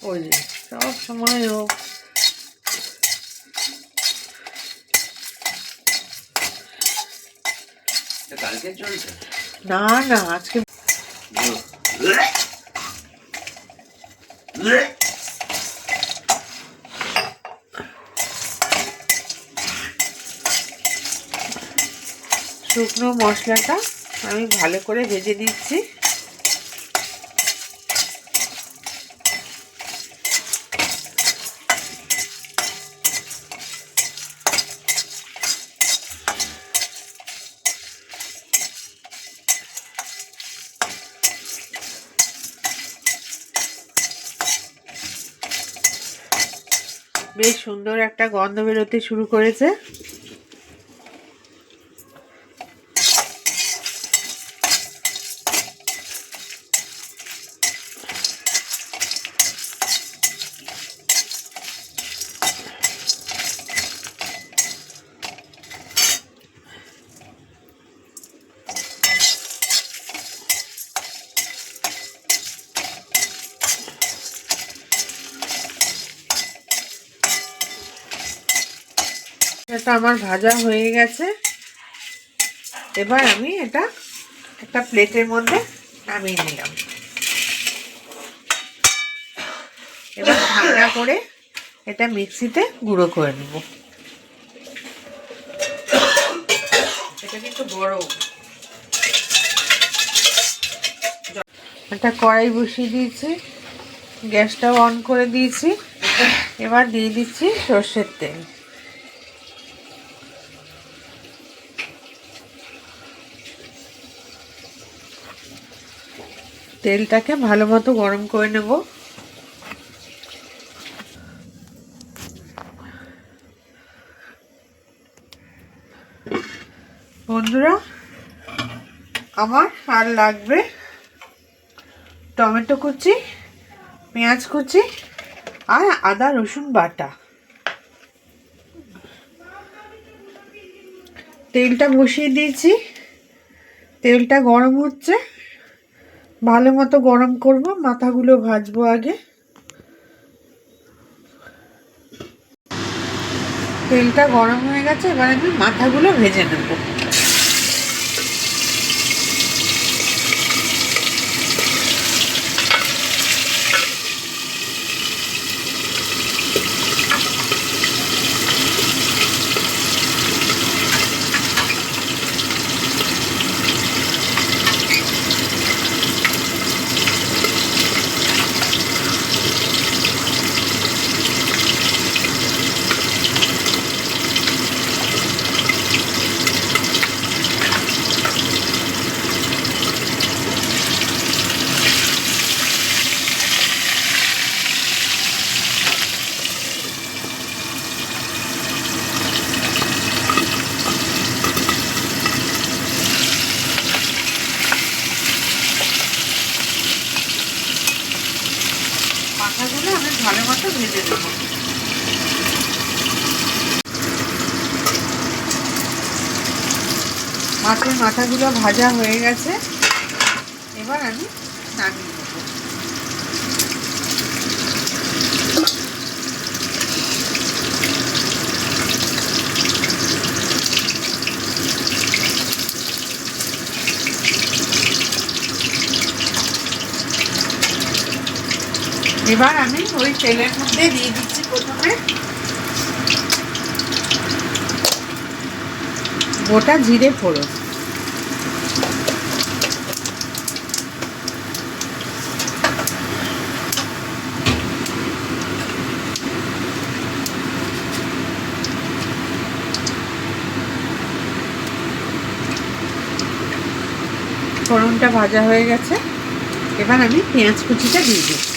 ওই সব সময় চলছে? না না আজকে শুকনো মশলাটা আমি ভালো করে ভেজে নিচ্ছি। বেশ সুন্দর একটা গন্ধ বেরোতে শুরু করেছে। এটা আমার ভাজা হয়ে গেছে। এবার আমি এটা একটা প্লেটের মধ্যে নামিয়ে নিলাম। এবার ঠান্ডা করে এটা মিক্সিতে গুঁড়ো করে নেব। এটা কিন্তু বড় একটা কড়াই বসিয়ে দিয়েছি, গ্যাসটাও অন করে দিয়েছি। এবার দিয়ে দিচ্ছি সর্ষের তেল। তেলটাকে ভালো মতো গরম করে নেব। বন্ধুরা, আমার আর লাগবে টমেটো কুচি, পেঁয়াজ কুচি আর আদা রসুন বাটা। তেলটা বসিয়ে দিয়েছি। তেলটা গরম হচ্ছে। ভালো মতো গরম করব, মাথাগুলো ভাজবো আগে। তেলটা গরম হয়ে গেছে, এবার আমি মাথাগুলো ভেজে নেব মাথাগুলো আমি ভালো মতো ভেজে দেবো মাছের মাথাগুলো ভাজা হয়ে গেছে। এবার আমি নামিয়ে এবার আমি ওই তেলের মধ্যে দিয়ে দিচ্ছি প্রথমে গোটা জিরে ফোড়ন। ফোড়নটা ভাজা হয়ে গেছে। এবার আমি পেঁয়াজ কুচিটা দিয়ে দিই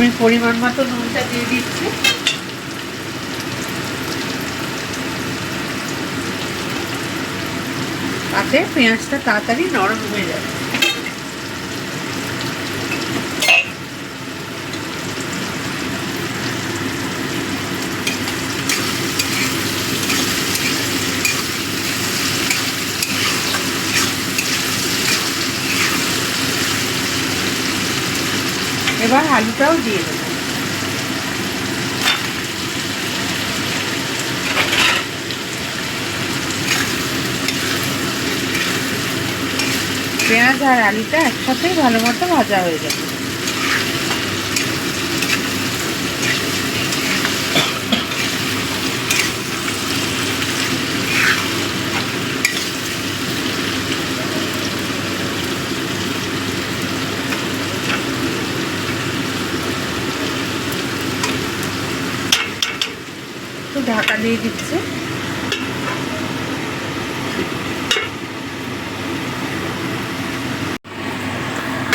আমি পরিমাণ মতো নুনটা দিয়ে দিচ্ছি। তাতে পেঁয়াজটা তাড়াতাড়ি নরম হয়ে যাবে। এবার আলুটাও দিয়ে দেবো। পেঁয়াজ আর আলুটা একসাথেই ভালো মতো ভাজা হয়ে যাবে। একটু ঢাকা দিয়ে দিচ্ছে।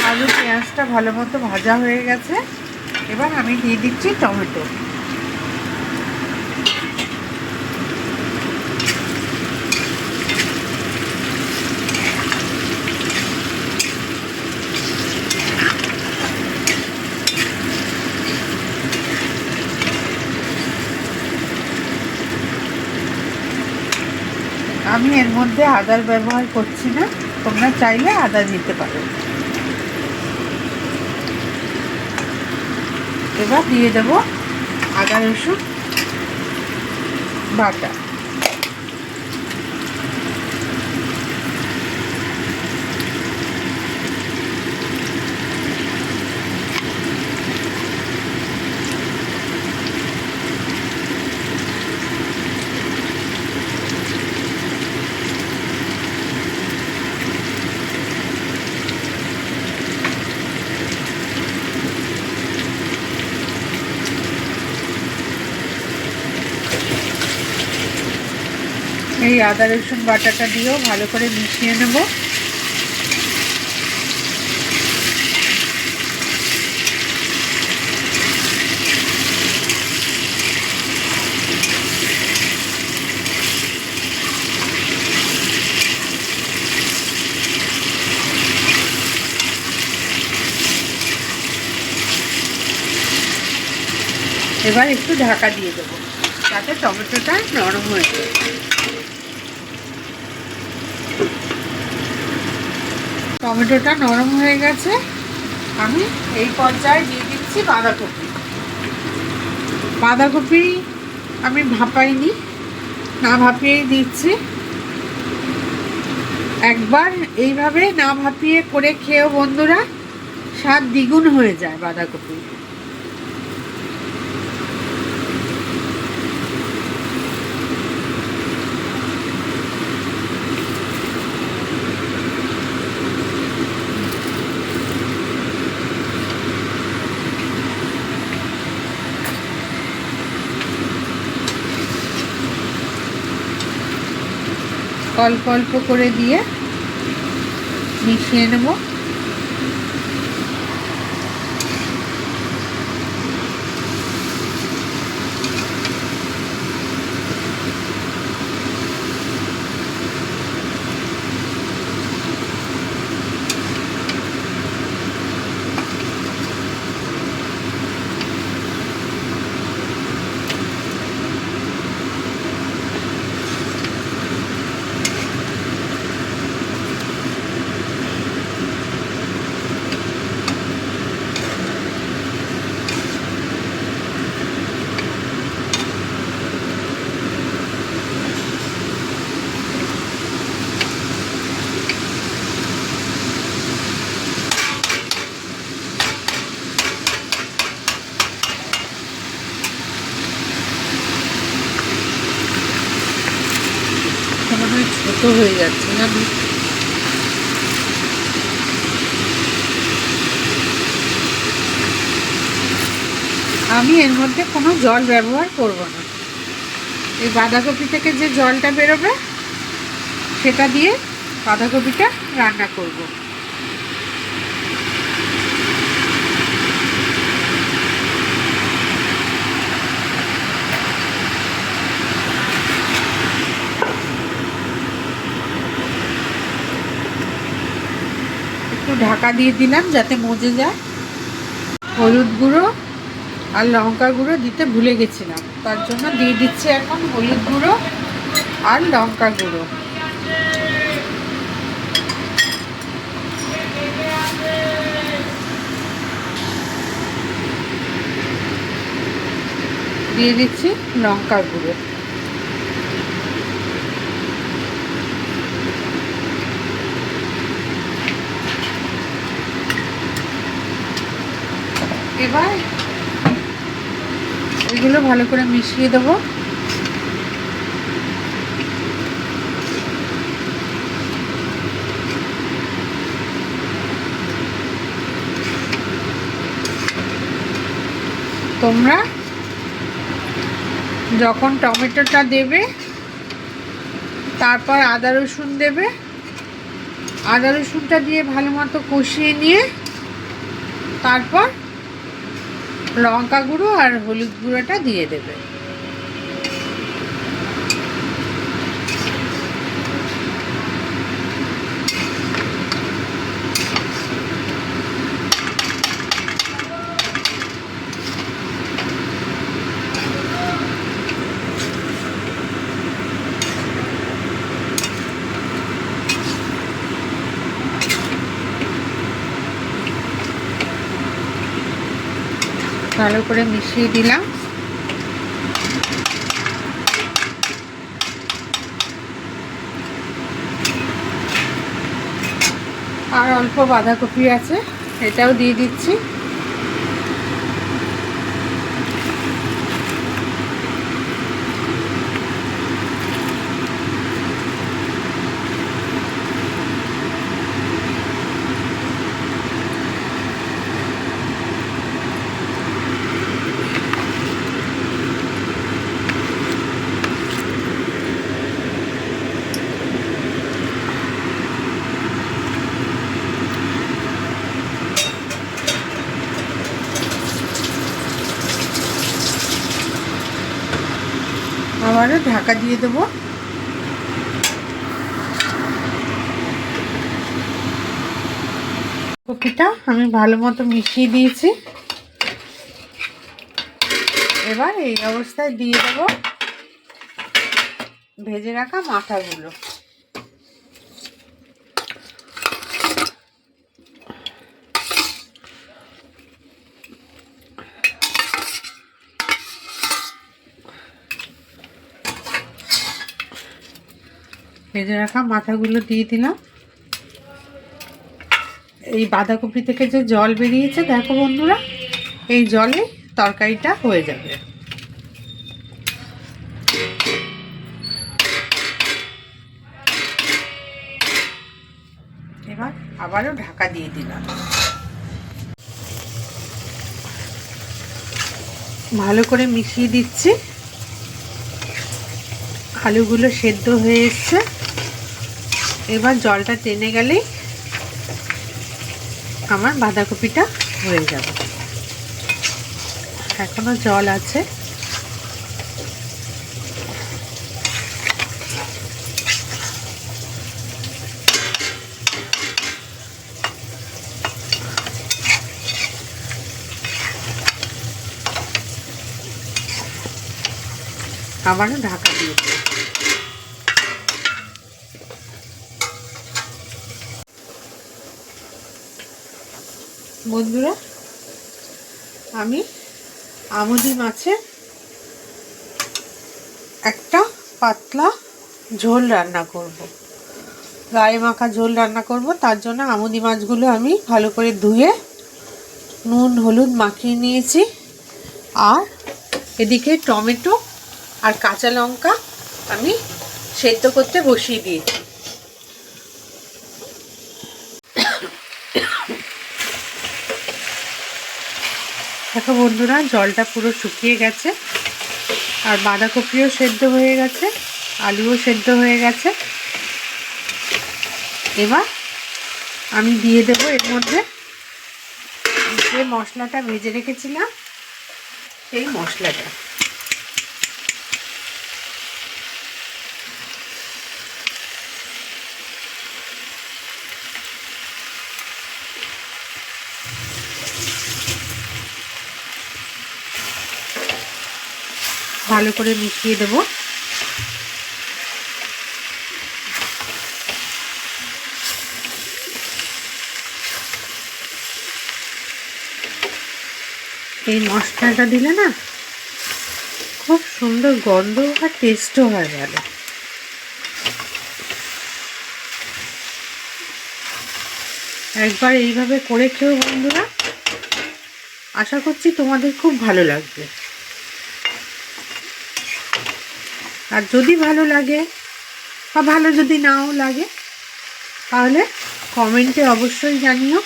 আলু পেঁয়াজটা ভালো মতো ভাজা হয়ে গেছে। এবার আমি দিয়ে দিচ্ছি টমেটো। আমি এর মধ্যে আদার ব্যবহার করছি না, তোমরা চাইলে আদা দিতে পারো। এবার দিয়ে দেবো আদা রসুন বাটা। এই আদা, রসুন বাটাটা দিয়েও ভালো করে মিশিয়ে নেব। এবার একটু ঢাকা দিয়ে দেবো, যাতে টমেটোটা নরম হয়ে যায়। টমেটোটা নরম হয়ে গেছে। আমি এই পর্যায়ে দিয়ে দিচ্ছি বাঁধাকপি। বাঁধাকপি আমি ভাপাইনি, না ভাপিয়েই দিচ্ছি। একবার এইভাবে না ভাপিয়ে করে খেয়েও বন্ধুরা, স্বাদ দ্বিগুণ হয়ে যায় বাঁধাকপি। অল্প অল্প করে দিয়ে মিশিয়ে নেব। হয় ছোট হয়ে যাচ্ছে না। আমি এর মধ্যে কোনো জল ব্যবহার করব না। এই বাঁধাকপি থেকে যে জলটা বেরোবে, সেটা দিয়ে বাঁধাকপিটা রান্না করব। ঢাকা দিয়ে দিলাম যাতে মজে যায়। হলুদ গুঁড়ো আর লঙ্কা গুঁড়ো দিতে ভুলে গেছিলাম। তার জন্য দিয়ে দিচ্ছি এখন হলুদ গুঁড়ো আর লঙ্কা গুঁড়ো। দিয়ে দিচ্ছি লঙ্কা গুঁড়ো। এবার এগুলো ভালো করে মিশিয়ে দেবো। তোমরা যখন টমেটোটা দেবে, তারপর আদা রসুন দেবে, আদা রসুনটা দিয়ে ভালো মতো কষিয়ে নিয়ে তারপর লঙ্কা গুঁড়ো আর হলুদ গুঁড়োটা দিয়ে দেবে। ভালো করে মিশিয়ে দিলাম। আর অল্প বাঁধাকপি আছে এটাও দিয়ে দিচ্ছি। আবারও ঢাকা দিয়ে দেবো। কপিটা আমি ভালো মতো মিশিয়ে দিয়েছি। এবার এই অবস্থায় দিয়ে দেবো ভেজে রাখা মাথাগুলো। ভেজে রাখা মাথাগুলো দিয়ে দিলাম। এই বাঁধাকপি থেকে যে জল বেরিয়েছে, দেখো বন্ধুরা, এই জলে তরকারিটা হয়ে যাবে। এবার আবারও ঢাকা দিয়ে দিলাম। ভালো করে মিশিয়ে দিচ্ছি। আলুগুলো সেদ্ধ হয়ে এসছে। এবার জলটা টেনে গেলেই আমার বাঁধাকপিটা হয়ে যাবে। এখনও জল আছে। আবারও ঢাকা দিয়ে বন্ধুরা, আমি আমুদি মাছের একটা পাতলা ঝোল রান্না করব। গায়ে মাখা ঝোল রান্না করব, তার জন্য আমুদি মাছগুলো আমি ভালো করে ধুয়ে নুন, হলুদ মাখিয়ে নিয়েছি আর এদিকে টমেটো আর কাঁচা লঙ্কা আমি সেদ্ধ করতে বসিয়ে দিয়েছি দেখো বন্ধুরা, জলটা পুরো শুকিয়ে গেছে। আর বাঁধাকপিও সেদ্ধ হয়ে গেছে, আলুও সেদ্ধ হয়ে গেছে। এবার আমি দিয়ে দেব এর মধ্যে যে মশলাটা ভেজে রেখেছিলাম, সেই মশলাটা। ভালো করে মিশিয়ে দেবো। এই মশলাটা দিলে না খুব সুন্দর গন্ধ আর টেস্টও হয় ভালো। একবার এইভাবে করে খেও বন্ধুরা, আশা করছি তোমাদের খুব ভালো লাগবে। আর যদি ভালো লাগে বা ভালো যদি নাও লাগে, তাহলে কমেন্টে অবশ্যই জানিও।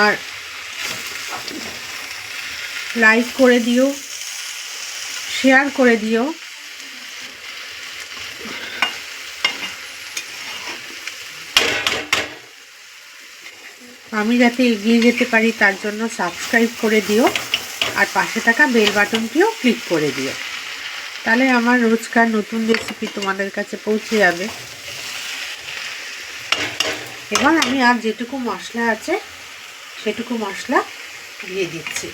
আর লাইক করে দিও, শেয়ার করে দিও। আমি যাতে এগিয়ে যেতে পারি, তার জন্য সাবস্ক্রাইব করে দিও। আর পাশে থাকা বেল বাটনটিও ক্লিক করে দিও। তাহলে আমার রোজকার নতুন রেসিপি তোমাদের কাছে পৌঁছে যাবে। এবার আমি আর যেটুকু মশলা আছে, সেটুকু মশলা দিয়ে দিচ্ছি।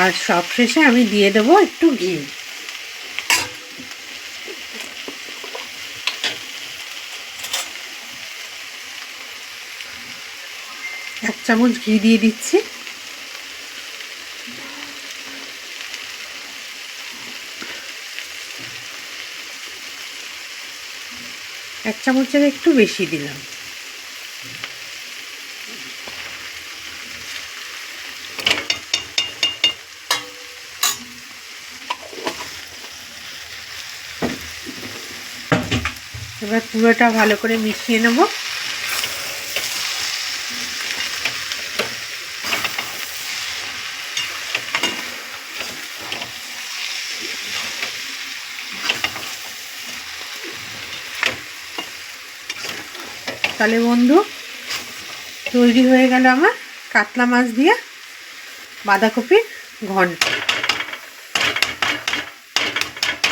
আর সবশেষে আমি দিয়ে দেবো একটু ঘি। এক চামচ ঘি দিয়ে দিচ্ছি। এক চামচের একটু বেশি দিলাম। এবার পুরোটা ভালো করে মিশিয়ে নেব। তাহলে বন্ধু। তৈরি হয়ে গেল আমার কাতলা মাছ দিয়ে বাঁধাকপির ঘন্ট।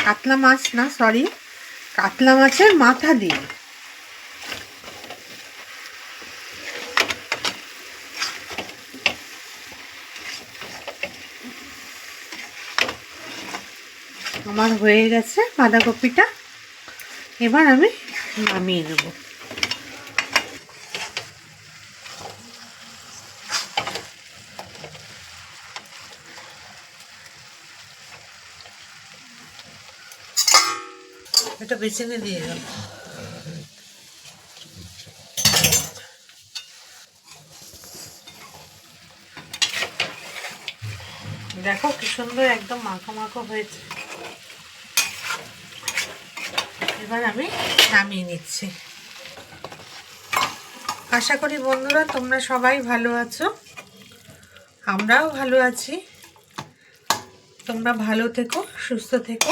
কাতলা মাছ না সরি কাতলা মাছের মাথা দিয়ে। আমার হয়ে গেছে বাঁধাকপিটা। এবার আমি নামিয়ে নেব। বেসিনে দিয়ে দাও দেখো কি সুন্দর একদম মাখো মাখো হয়েছে। এবার আমি নামিয়ে নিচ্ছি। আশা করি বন্ধুরা তোমরা সবাই ভালো আছো, আমরাও ভালো আছি। তোমরা ভালো থেকো, সুস্থ থেকো।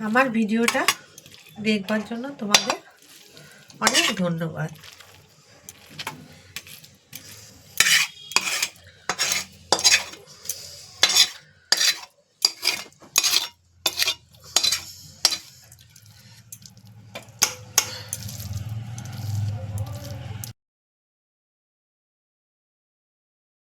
আমার ভিডিওটা দেখবার জন্য তোমাদের অনেক ধন্যবাদ।